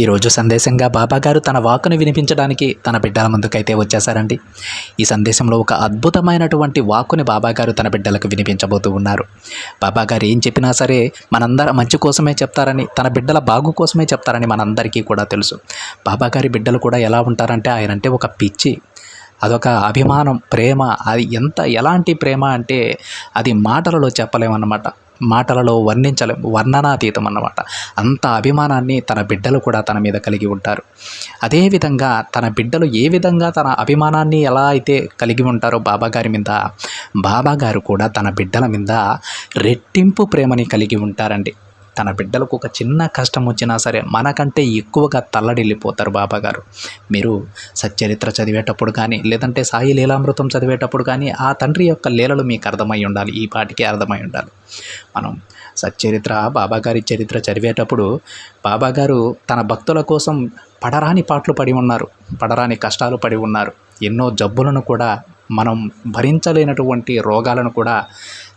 ఈరోజు సందేశంగా బాబాగారు తన వాక్కును వినిపించడానికి తన బిడ్డల ముందుకైతే వచ్చేసారండి ఈ సందేశంలో ఒక అద్భుతమైనటువంటి వాక్కుని బాబాగారు తన బిడ్డలకు వినిపించబోతూ ఉన్నారు. బాబాగారు ఏం చెప్పినా సరే మనందర మంచి కోసమే చెప్తారని తన బిడ్డల బాగు కోసమే చెప్తారని మనందరికీ కూడా తెలుసు. బాబాగారి బిడ్డలు కూడా ఎలా ఉంటారంటే ఆయన అంటే ఒక పిచ్చి అదొక అభిమానం ప్రేమ అది ఎంత ఎలాంటి ప్రేమ అంటే అది మాటలలో చెప్పలేమన్నమాట. మాటలలో వర్ణించలే వర్ణనాతీతం అన్నమాట అంత అభిమానాన్ని తన బిడ్డలు కూడా తన మీద కలిగి ఉంటారు. అదేవిధంగా తన బిడ్డలు ఏ విధంగా తన అభిమానాన్ని ఎలా అయితే కలిగి ఉంటారో బాబాగారి మీద బాబాగారు కూడా తన బిడ్డల మీద రెట్టింపు ప్రేమని కలిగి ఉంటారండి. తన బిడ్డలకు ఒక చిన్న కష్టం వచ్చినా సరే మనకంటే ఎక్కువగా తల్లడిల్లిపోతారు బాబా గారు మీరు సచ్చరిత్ర చదివేటప్పుడు కానీ లేదంటే సాయి లీలామృతం చదివేటప్పుడు కానీ ఆ తండ్రి యొక్క లీలలు మీకు అర్థమై ఉండాలి ఈ పాటికి అర్థమై ఉండాలి. మనం సచ్చరిత్ర బాబాగారి చరిత్ర చదివేటప్పుడు బాబాగారు తన భక్తుల కోసం పడరాని పాటలు పడి ఉన్నారు పడరాని కష్టాలు పడి ఉన్నారు. ఎన్నో జబ్బులను కూడా మనం భరించలేనటువంటి రోగాలను కూడా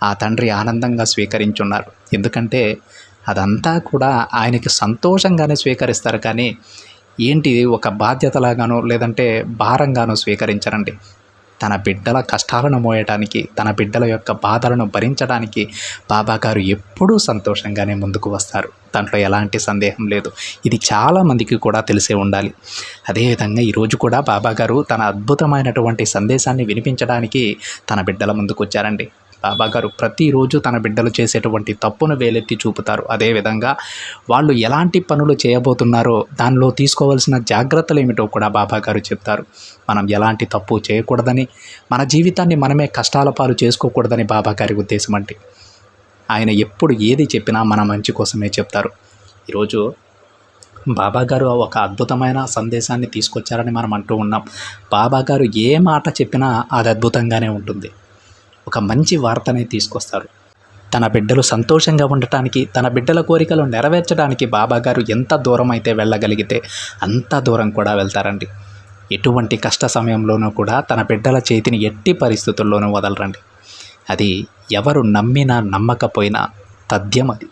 ఆ తండ్రి ఆనందంగా స్వీకరించున్నారు. ఎందుకంటే అదంతా కూడా ఆయనకి సంతోషంగానే స్వీకరిస్తారు. కానీ ఏంటి ఒక బాధ్యతలాగానో లేదంటే భారంగానో స్వీకరించరండి. తన బిడ్డల కష్టాలను మోయటానికి తన బిడ్డల యొక్క బాధలను భరించడానికి బాబా గారు ఎప్పుడూ సంతోషంగానే ముందుకు వస్తారు. దాంట్లో ఎలాంటి సందేహం లేదు. ఇది చాలామందికి కూడా తెలిసే ఉండాలి. అదేవిధంగా ఈరోజు కూడా బాబా గారు తన అద్భుతమైనటువంటి సందేశాన్ని వినిపించడానికి తన బిడ్డల ముందుకు వచ్చారండి. బాబా గారు ప్రతిరోజు తన బిడ్డలు చేసేటువంటి తప్పును వేలెత్తి చూపుతారు. అదేవిధంగా వాళ్ళు ఎలాంటి పనులు చేయబోతున్నారో దానిలో తీసుకోవాల్సిన జాగ్రత్తలు ఏమిటో కూడా బాబా గారు చెప్తారు. మనం ఎలాంటి తప్పు చేయకూడదని మన జీవితాన్ని మనమే కష్టాల పాలు చేసుకోకూడదని బాబా గారి ఉద్దేశం అంటే ఆయన ఎప్పుడు ఏది చెప్పినా మన మంచి కోసమే చెప్తారు. ఈరోజు బాబా గారు ఒక అద్భుతమైన సందేశాన్ని తీసుకొచ్చారని మనం అంటూ ఉన్నాం. బాబా గారు ఏ మాట చెప్పినా అది అద్భుతంగానే ఉంటుంది. ఒక మంచి వార్తనే తీసుకొస్తారు. తన బిడ్డలు సంతోషంగా ఉండటానికి తన బిడ్డల కోరికలు నెరవేర్చడానికి బాబాగారు ఎంత దూరం అయితే వెళ్ళగలిగితే అంత దూరం కూడా వెళ్తారండి. ఎటువంటి కష్ట సమయంలోనూ కూడా తన బిడ్డల చేతిని ఎట్టి పరిస్థితుల్లోనూ వదలరండి. అది ఎవరు నమ్మినా నమ్మకపోయినా తథ్యం అది.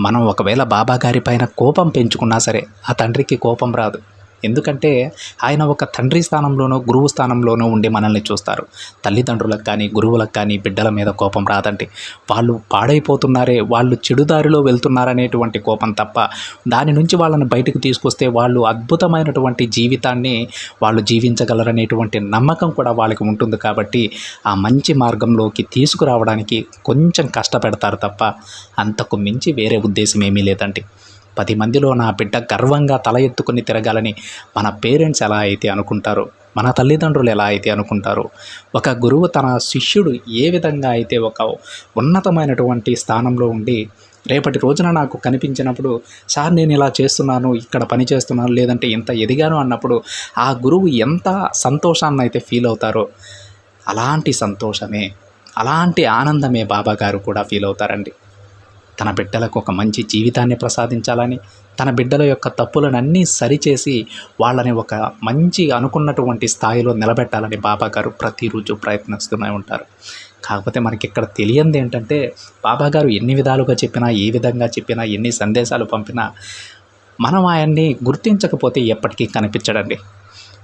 మనం ఒకవేళ బాబాగారి పైన కోపం పెంచుకున్నా సరే ఆ తండ్రికి కోపం రాదు. ఎందుకంటే ఆయన ఒక తండ్రి స్థానంలోనో గురువు స్థానంలోనో ఉండి మనల్ని చూస్తారు. తల్లిదండ్రులకు కానీ గురువులకు కానీ బిడ్డల మీద కోపం రాదండి. వాళ్ళు పాడైపోతున్నారే వాళ్ళు చెడుదారిలో వెళ్తున్నారనేటువంటి కోపం తప్ప దాని నుంచి వాళ్ళని బయటకు తీసుకొస్తే వాళ్ళు అద్భుతమైనటువంటి జీవితాన్ని వాళ్ళు జీవించగలరనేటువంటి నమ్మకం కూడా వాళ్ళకి ఉంటుంది కాబట్టి ఆ మంచి మార్గంలోకి తీసుకురావడానికి కొంచెం కష్టపెడతారు తప్ప అంతకు మించి వేరే ఉద్దేశం ఏమీ లేదండి. పది మందిలో నా బిడ్డ గర్వంగా తల ఎత్తుకుని తిరగాలని మన పేరెంట్స్ ఎలా అయితే అనుకుంటారో మన తల్లిదండ్రులు ఎలా అయితే అనుకుంటారో ఒక గురువు తన శిష్యుడు ఏ విధంగా అయితే ఒక ఉన్నతమైనటువంటి స్థానంలో ఉండి రేపటి రోజున నాకు కనిపించినప్పుడు సార్ నేను ఇలా చేస్తున్నాను ఇక్కడ పని చేస్తున్నాను లేదంటే ఇంత ఎదిగాను అన్నప్పుడు ఆ గురువు ఎంత సంతోషాన్ని అయితే ఫీల్ అవుతారో అలాంటి సంతోషమే అలాంటి ఆనందమే బాబాగారు కూడా ఫీల్ అవుతారండి. తన బిడ్డలకు ఒక మంచి జీవితాన్ని ప్రసాదించాలని తన బిడ్డల యొక్క తప్పులను అన్నీ సరిచేసి వాళ్ళని ఒక మంచి అనుకున్నటువంటి స్థాయిలో నిలబెట్టాలని బాబా గారు ప్రతిరోజు ప్రయత్నిస్తూనే ఉంటారు. కాకపోతే మనకి ఇక్కడ తెలియంది ఏంటంటే బాబా గారు ఎన్ని విధాలుగా చెప్పినా ఏ విధంగా చెప్పినా ఎన్ని సందేశాలు పంపినా మనం ఆయన్ని గుర్తించకపోతే ఎప్పటికీ కనిపించడండి.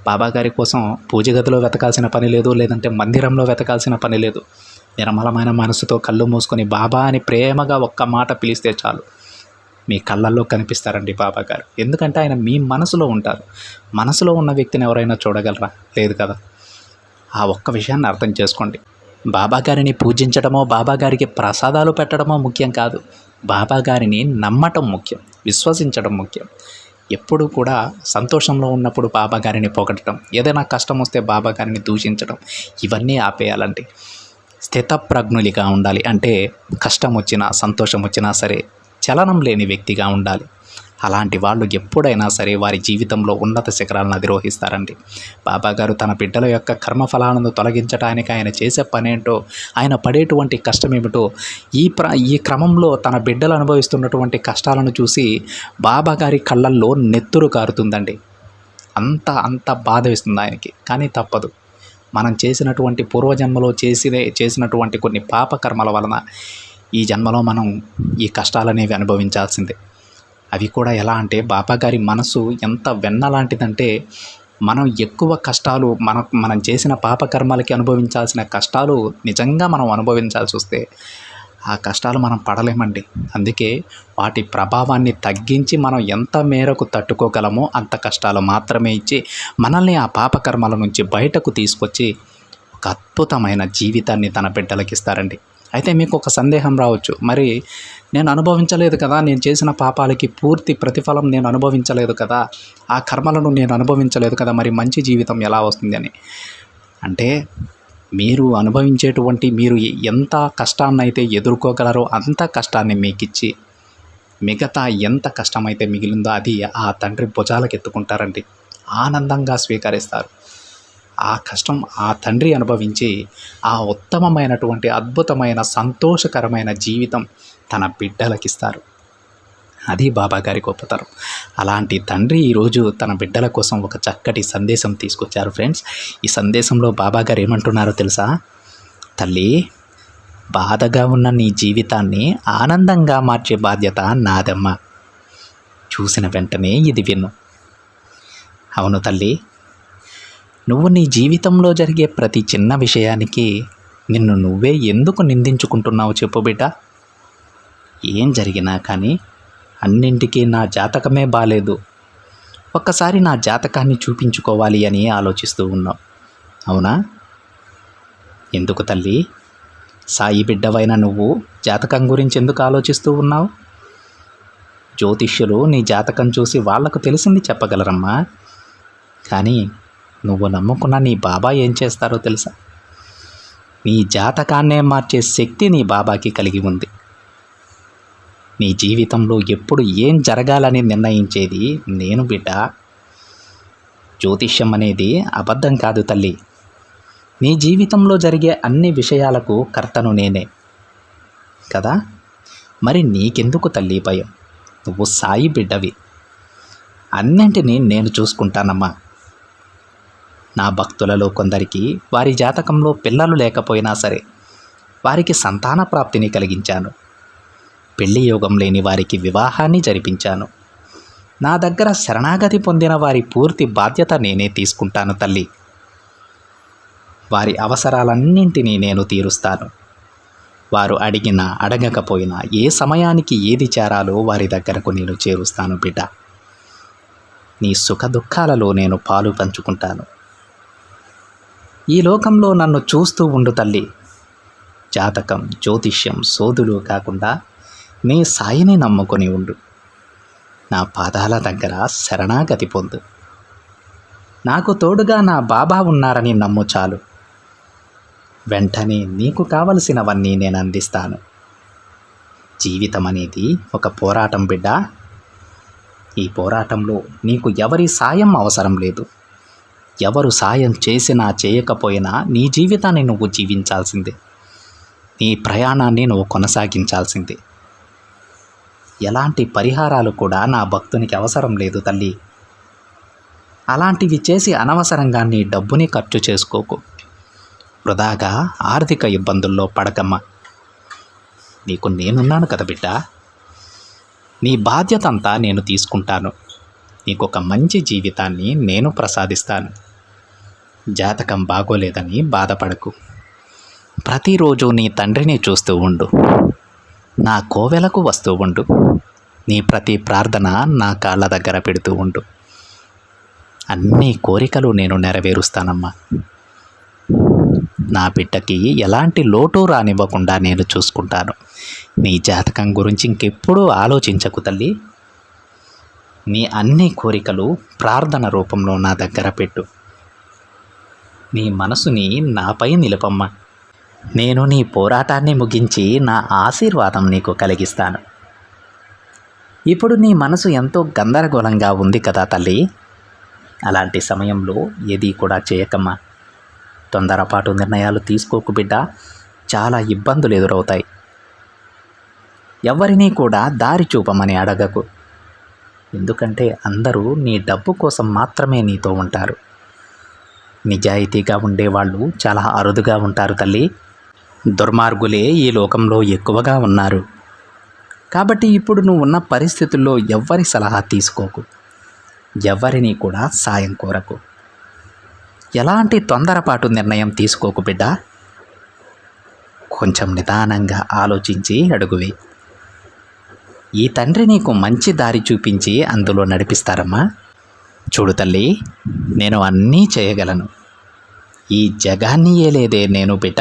బాబాగారి కోసం పూజ గదిలో వెతకాల్సిన పని లేదు లేదంటే మందిరంలో వెతకాల్సిన పని లేదు. నిర్మలమైన మనసుతో కళ్ళు మూసుకొని బాబా అని ప్రేమగా ఒక్క మాట పిలిస్తే చాలు. మీ కళ్ళల్లో కనిపిస్తారండి బాబా గారు. ఎందుకంటే ఆయన మీ మనసులో ఉంటారు. మనసులో ఉన్న వ్యక్తిని ఎవరైనా చూడగలరా? లేదు కదా? ఆ ఒక్క విషయాన్ని అర్థం చేసుకోండి. బాబాగారిని పూజించడమో బాబా గారికి ప్రసాదాలు పెట్టడమో ముఖ్యం కాదు. బాబా గారిని నమ్మటం ముఖ్యం విశ్వసించడం ముఖ్యం. ఎప్పుడు కూడా సంతోషంలో ఉన్నప్పుడు బాబాగారిని పొగడటం ఏదైనా కష్టం వస్తే బాబా గారిని దూషించడం ఇవన్నీ ఆపేయాలండి. స్థితప్రజ్ఞులిగా ఉండాలి. అంటే కష్టం వచ్చినా సంతోషం వచ్చినా సరే చలనం లేని వ్యక్తిగా ఉండాలి. అలాంటి వాళ్ళు ఎప్పుడైనా సరే వారి జీవితంలో ఉన్నత శిఖరాలను అధిరోహిస్తారండి. బాబాగారు తన బిడ్డల యొక్క కర్మఫలాలను తొలగించడానికి ఆయన చేసే పనేంటో ఆయన పడేటువంటి కష్టం ఏమిటో ఈ ప్ర ఈ క్రమంలో తన బిడ్డలు అనుభవిస్తున్నటువంటి కష్టాలను చూసి బాబాగారి కళ్ళల్లో నెత్తురు కారుతుందండి. అంత అంత బాధ వేస్తుంది ఆయనకి. కానీ తప్పదు. మనం చేసినటువంటి పూర్వజన్మలో చేసిన చేసినటువంటి కొన్ని పాపకర్మల వలన ఈ జన్మలో మనం ఈ కష్టాలనేవి అనుభవించాల్సిందే. అవి కూడా ఎలా అంటే బాబాగారి మనసు ఎంత వెన్న లాంటిదంటే మనం ఎక్కువ కష్టాలు మన మనం చేసిన పాపకర్మలకి అనుభవించాల్సిన కష్టాలు నిజంగా మనం అనుభవించాల్సి వస్తే ఆ కష్టాలు మనం పడలేమండి. అందుకే వాటి ప్రభావాన్ని తగ్గించి మనం ఎంత మేరకు తట్టుకోగలమో అంత కష్టాలు మాత్రమే ఇచ్చి మనల్ని ఆ పాపకర్మల నుంచి బయటకు తీసుకొచ్చి ఒక అద్భుతమైన జీవితాన్ని తన బిడ్డలకి ఇస్తారండి. అయితే మీకు ఒక సందేహం రావచ్చు. మరి నేను అనుభవించలేదు కదా నేను చేసిన పాపాలకి పూర్తి ప్రతిఫలం నేను అనుభవించలేదు కదా ఆ కర్మలను నేను అనుభవించలేదు కదా మరి మంచి జీవితం ఎలా వస్తుంది అని అంటే మీరు అనుభవించేటువంటి మీరు ఎంత కష్టాన్నైతే ఎదుర్కోగలరో అంత కష్టాన్ని మీకు ఇచ్చి మిగతా ఎంత కష్టమైతే మిగిలిందో అది ఆ తండ్రి భుజాలకు ఎత్తుకుంటారండి. ఆనందంగా స్వీకరిస్తారు. ఆ కష్టం ఆ తండ్రి అనుభవించి ఆ ఉత్తమమైనటువంటి అద్భుతమైన సంతోషకరమైన జీవితం తన బిడ్డలకిస్తారు. అది బాబా గారి గొప్పతనం. అలాంటి తండ్రి ఈరోజు తన బిడ్డల కోసం ఒక చక్కటి సందేశం తీసుకొచ్చారు ఫ్రెండ్స్. ఈ సందేశంలో బాబా గారు ఏమంటున్నారో తెలుసా? తల్లి బాధగా ఉన్న నీ జీవితాన్ని ఆనందంగా మార్చే బాధ్యత నాదమ్మ. చూసిన వెంటనే ఇది విను. అవును తల్లి నువ్వు నీ జీవితంలో జరిగే ప్రతి చిన్న విషయానికి నిన్ను నువ్వే ఎందుకు నిందించుకుంటున్నావు చెప్పు బిడ్డ. ఏం జరిగినా కానీ అన్నింటికీ నా జాతకమే బాలేదు. ఒక్కసారి నా జాతకాన్ని చూపించుకోవాలి అని ఆలోచిస్తూ ఉన్నాం. అవునా? ఎందుకు తల్లి? సాయి బిడ్డవైన నువ్వు జాతకం గురించి ఎందుకు ఆలోచిస్తూ ఉన్నావు? జ్యోతిష్యులు నీ జాతకం చూసి వాళ్ళకు తెలిసింది చెప్పగలరమ్మా. కానీ నువ్వు నమ్ముకున్న నీ బాబా ఏం చేస్తారో తెలుసా? నీ జాతకాన్నే మార్చే శక్తి నీ బాబాకి కలిగి ఉంది. నీ జీవితంలో ఎప్పుడు ఏం జరగాలని నిర్ణయించేది? నేను బిడ్డ జ్యోతిష్యం అనేది అబద్ధం కాదు తల్లి. నీ జీవితంలో జరిగే అన్ని విషయాలకు కర్తను నేనే. కదా? మరి నీకెందుకు తల్లి భయం? నువ్వు సాయి బిడ్డవి. అన్నింటినీ నేను చూసుకుంటానమ్మా. నా భక్తులలో కొందరికి వారి జాతకంలో పిల్లలు లేకపోయినా సరే వారికి సంతాన ప్రాప్తిని కలిగించాను. పెళ్ళి యోగం లేని వారికి వివాహాన్ని జరిపించాను. నా దగ్గర శరణాగతి పొందిన వారి పూర్తి బాధ్యత నేనే తీసుకుంటాను తల్లి. వారి అవసరాలన్నింటినీ నేను తీరుస్తాను. వారు అడిగినా అడగకపోయినా ఏ సమయానికి ఏది చేరాలో వారి దగ్గరకు నేను చేరుస్తాను బిడ్డ. నీ సుఖ దుఃఖాలలో నేను పాలు పంచుకుంటాను. ఈ లోకంలో నన్ను చూస్తూ ఉండు తల్లి. జాతకం జ్యోతిష్యం సోదులు కాకుండా నీ సాయిని నమ్ముకొని ఉండు. నా పాదాల దగ్గర శరణాగతి పొందు. నాకు తోడుగా నా బాబా ఉన్నారని నమ్ము చాలు. వెంటనే నీకు కావలసినవన్నీ నేను అందిస్తాను. జీవితం అనేది ఒక పోరాటం బిడ్డ. ఈ పోరాటంలో నీకు ఎవరి సాయం అవసరం లేదు. ఎవరు సాయం చేసినా చేయకపోయినా నీ జీవితాన్ని నువ్వు జీవించాల్సిందే. నీ ప్రయాణాన్ని నువ్వు కొనసాగించాల్సిందే. ఎలాంటి పరిహారాలు కూడా నా భక్తునికి అవసరం లేదు తల్లి. అలాంటివి చేసి అనవసరంగా నీ డబ్బుని ఖర్చు చేసుకోకు. వృధాగా ఆర్థిక ఇబ్బందుల్లో పడకమ్మా. నీకు నేనున్నాను కదా బిడ్డ. నీ బాధ్యత అంతా నేను తీసుకుంటాను. నీకు ఒక మంచి జీవితాన్ని నేను ప్రసాదిస్తాను. జాతకం బాగోలేదని బాధపడకు. ప్రతిరోజు నీ తండ్రిని చూస్తూ ఉండు. నా కోవెలకు వస్తూ ఉండు. నీ ప్రతి ప్రార్థన నా కాళ్ళ దగ్గర పెడుతూ ఉండు. అన్ని కోరికలు నేను నెరవేరుస్తానమ్మా. నా బిడ్డకి ఎలాంటి లోటు రానివ్వకుండా నేను చూసుకుంటాను. నీ జాతకం గురించి ఇంకెప్పుడూ ఆలోచించకు తల్లి. నీ అన్ని కోరికలు ప్రార్థన రూపంలో నా దగ్గర పెట్టు. నీ మనసుని నాపై నిలపమ్మా. నేను నీ పోరాటాన్ని ముగించి నా ఆశీర్వాదం నీకు కలిగిస్తాను. ఇప్పుడు నీ మనసు ఎంతో గందరగోళంగా ఉంది కదా తల్లి? అలాంటి సమయంలో ఏది కూడా చేయకమ్మా. తొందరపాటు నిర్ణయాలు తీసుకోకు బిడ్డ. చాలా ఇబ్బందులు ఎదురవుతాయి. ఎవరినీ కూడా దారి చూపమని అడగకు. ఎందుకంటే అందరూ నీ డబ్బు కోసం మాత్రమే నీతో ఉంటారు. నిజాయితీగా ఉండేవాళ్ళు చాలా అరుదుగా ఉంటారు తల్లి. దుర్మార్గులే ఈ లోకంలో ఎక్కువగా ఉన్నారు. కాబట్టి ఇప్పుడు నువ్వు ఉన్న పరిస్థితుల్లో ఎవ్వరి సలహా తీసుకోకు. ఎవరిని కూడా సాయం కోరకు. ఎలాంటి తొందరపాటు నిర్ణయం తీసుకోకు బిడ్డ. కొంచెం నిదానంగా ఆలోచించి అడుగువి. ఈ తండ్రి నీకు మంచి దారి చూపించి అందులో నడిపిస్తారమ్మా. చూడు తల్లి నేను అన్నీ చేయగలను. ఈ జగాన్ని ఏలేదే నేను బిడ్డ.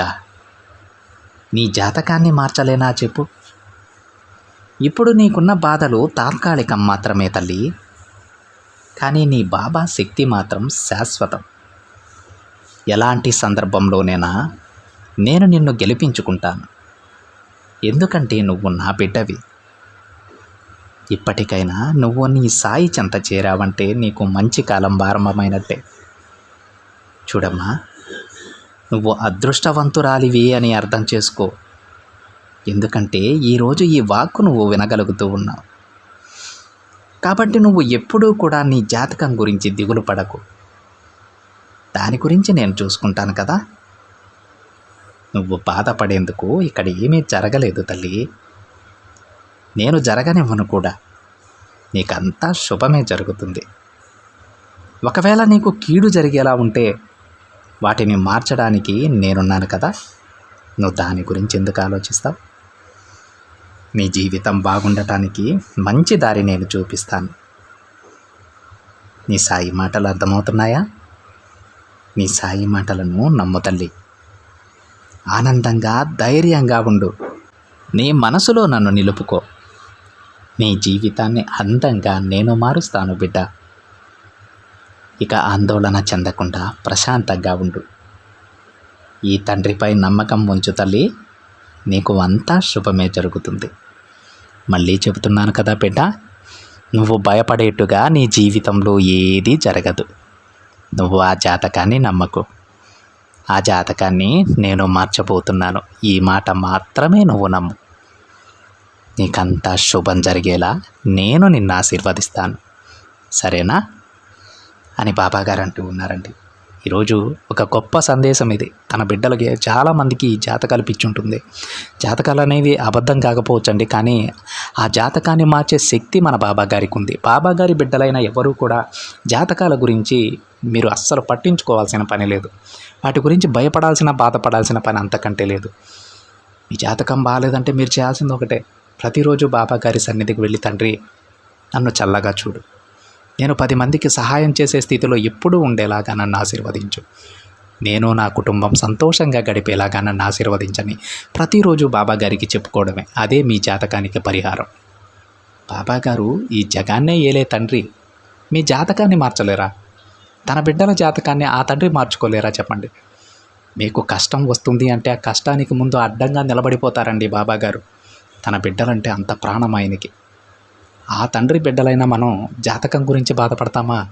నీ జాతకాన్ని మార్చలేనా చెప్పు. ఇప్పుడు నీకున్న బాధలు తాత్కాలికం మాత్రమే తల్లి. కానీ నీ బాబా శక్తి మాత్రం శాశ్వతం. ఎలాంటి సందర్భంలోనైనా నేను నిన్ను గెలిపించుకుంటాను. ఎందుకంటే నువ్వు నా బిడ్డవి. ఇప్పటికైనా నువ్వు నీ సాయి చెంత చేరావంటే నీకు మంచి కాలం ప్రారంభమైనట్టే. చూడమ్మా నువ్వు అదృష్టవంతురాలివి అని అర్థం చేసుకో. ఎందుకంటే ఈరోజు ఈ వాక్కు నువ్వు వినగలుగుతూ ఉన్నావు. కాబట్టి నువ్వు ఎప్పుడూ కూడా నీ జాతకం గురించి దిగులు పడకు. దాని గురించి నేను చూసుకుంటాను కదా. నువ్వు బాధపడేందుకు ఇక్కడ ఏమీ జరగలేదు తల్లి. నేను జరగనివ్వను కూడా. నీకంతా శుభమే జరుగుతుంది. ఒకవేళ నీకు కీడు జరిగేలా ఉంటే వాటిని మార్చడానికి నేనున్నాను కదా. నువ్వు దాని గురించి ఎందుకు ఆలోచిస్తావు? నీ జీవితం బాగుండటానికి మంచి దారి నేను చూపిస్తాను. నీ సాయి మాటలు అర్థమవుతున్నాయా? నీ సాయి మాటలను నమ్ము తల్లి. ఆనందంగా ధైర్యంగా ఉండు. నీ మనసులో నన్ను నిలుపుకో. నీ జీవితాన్ని అందంగా నేను మారుస్తాను బిడ్డ. ఇక ఆందోళన చెందకుండా ప్రశాంతంగా ఉండు. ఈ తండ్రిపై నమ్మకం ఉంచు తల్లి. నీకు అంతా శుభమే జరుగుతుంది. మళ్ళీ చెబుతున్నాను కదా బిడ్డ. నువ్వు భయపడేట్టుగా నీ జీవితంలో ఏదీ జరగదు. నువ్వు ఆ జాతకాన్ని నమ్మకు. ఆ జాతకాన్ని నేను మార్చబోతున్నాను. ఈ మాట మాత్రమే నువ్వు నమ్ము. నీకంతా శుభం జరిగేలా నేను నిన్ను ఆశీర్వదిస్తాను. సరేనా? అని బాబాగారు అంటూ ఉన్నారండి. ఈరోజు ఒక గొప్ప సందేశం ఇది. తన బిడ్డలకి చాలామందికి జాతకాలు పిచ్చుంటుంది. జాతకాలు అనేవి అబద్ధం కాకపోవచ్చండి కానీ ఆ జాతకాన్ని మార్చే శక్తి మన బాబా గారికి ఉంది బాబా గారి బిడ్డలైన ఎవరూ కూడా జాతకాల గురించి మీరు అస్సలు పట్టించుకోవాల్సిన పని లేదు. వాటి గురించి భయపడాల్సిన బాధపడాల్సిన పని అంతకంటే లేదు. మీ జాతకం బాగాలేదంటే మీరు చేయాల్సింది ఒకటే ప్రతిరోజు బాబా గారి సన్నిధికి వెళ్ళి తండ్రి నన్ను చల్లగా చూడు. నేను పది మందికి సహాయం చేసే స్థితిలో ఎప్పుడూ ఉండేలాగా నన్ను ఆశీర్వదించు. నేను నా కుటుంబం సంతోషంగా గడిపేలాగా నన్ను ఆశీర్వదించని ప్రతిరోజు బాబాగారికి చెప్పుకోవడమే. అదే మీ జాతకానికి పరిహారం. బాబాగారు ఈ జగాన్నే ఏలే తండ్రి. మీ జాతకాన్ని మార్చలేరా? తన బిడ్డల జాతకాన్ని ఆ తండ్రి మార్చుకోలేరా చెప్పండి. మీకు కష్టం వస్తుంది అంటే ఆ కష్టానికి ముందు అడ్డంగా నిలబడిపోతారండి బాబాగారు తన బిడ్డలంటే అంత ప్రాణం ఆయనకి. ఆ తండ్రి బిడ్డలైనా మనం జాతకం గురించి బాధపడతామా?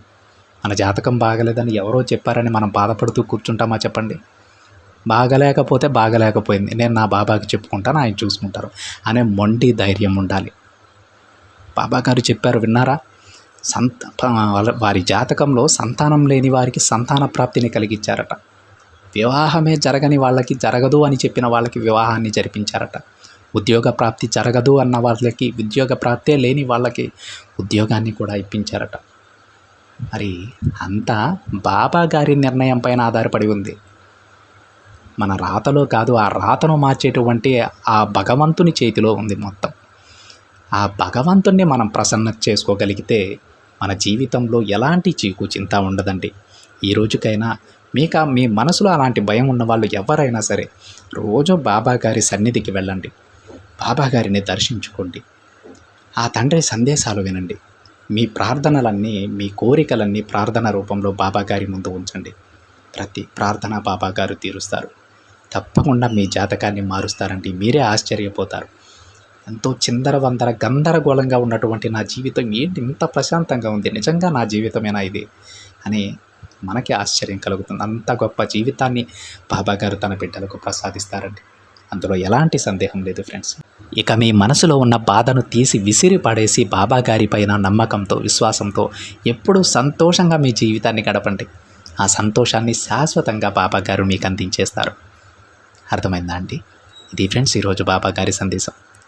మన జాతకం బాగలేదని ఎవరో చెప్పారని మనం బాధపడుతూ కూర్చుంటామా చెప్పండి? బాగలేకపోతే బాగలేకపోయింది. నేను నా బాబాకి చెప్పుకుంటాను ఆయన చూసుకుంటారు అనే మొండి ధైర్యం ఉండాలి. బాబా గారు చెప్పారు విన్నారా? సంత వాళ్ళ- వారి జాతకంలో సంతానం లేని వారికి సంతాన ప్రాప్తిని కలిగించారట వివాహమే జరగని వాళ్ళకి జరగదు అని చెప్పిన వాళ్ళకి వివాహాన్ని జరిపించారట. ఉద్యోగ ప్రాప్తి జరగదు అన్న వాళ్ళకి ఉద్యోగ ప్రాప్తే లేని వాళ్ళకి ఉద్యోగాన్ని కూడా ఇప్పించారట. మరి అంతా బాబా గారి నిర్ణయం పైన ఆధారపడి ఉంది. మన రాతలో కాదు ఆ రాతను మార్చేటువంటి ఆ భగవంతుని చేతిలో ఉంది మొత్తం. ఆ భగవంతుణ్ణి మనం ప్రసన్న చేసుకోగలిగితే మన జీవితంలో ఎలాంటి చీకు చింత ఉండదండి. ఈ రోజుకైనా మీక మీ మనసులో అలాంటి భయం ఉన్న వాళ్ళు ఎవరైనా సరే రోజు బాబా గారి సన్నిధికి వెళ్ళండి. బాబాగారిని దర్శించుకోండి. ఆ తండ్రి సందేశాలు వినండి. మీ ప్రార్థనలన్నీ మీ కోరికలన్నీ ప్రార్థన రూపంలో బాబాగారి ముందు ఉంచండి. ప్రతి ప్రార్థన బాబాగారు తీరుస్తారు. తప్పకుండా మీ జాతకాన్ని మారుస్తారండి. మీరే ఆశ్చర్యపోతారు. ఎంతో చిందరవందర గందరగోళంగా ఉన్నటువంటి నా జీవితం ఏంటి? ఇంత ప్రశాంతంగా ఉంది. నిజంగా నా జీవితమేనా ఇది? అని మనకి ఆశ్చర్యం కలుగుతుంది. అంత గొప్ప జీవితాన్ని బాబాగారు తన బిడ్డలకు ప్రసాదిస్తారండి. అందులో ఎలాంటి సందేహం లేదు ఫ్రెండ్స్. ఇక మీ మనసులో ఉన్న బాధను తీసి విసిరి పడేసి బాబాగారిపైన పైన నమ్మకంతో విశ్వాసంతో ఎప్పుడూ సంతోషంగా మీ జీవితాన్ని గడపండి. ఆ సంతోషాన్ని శాశ్వతంగా బాబాగారు మీకు అందించేస్తారు. అర్థమైందా అండి? ఇది ఫ్రెండ్స్ ఈరోజు బాబాగారి సందేశం.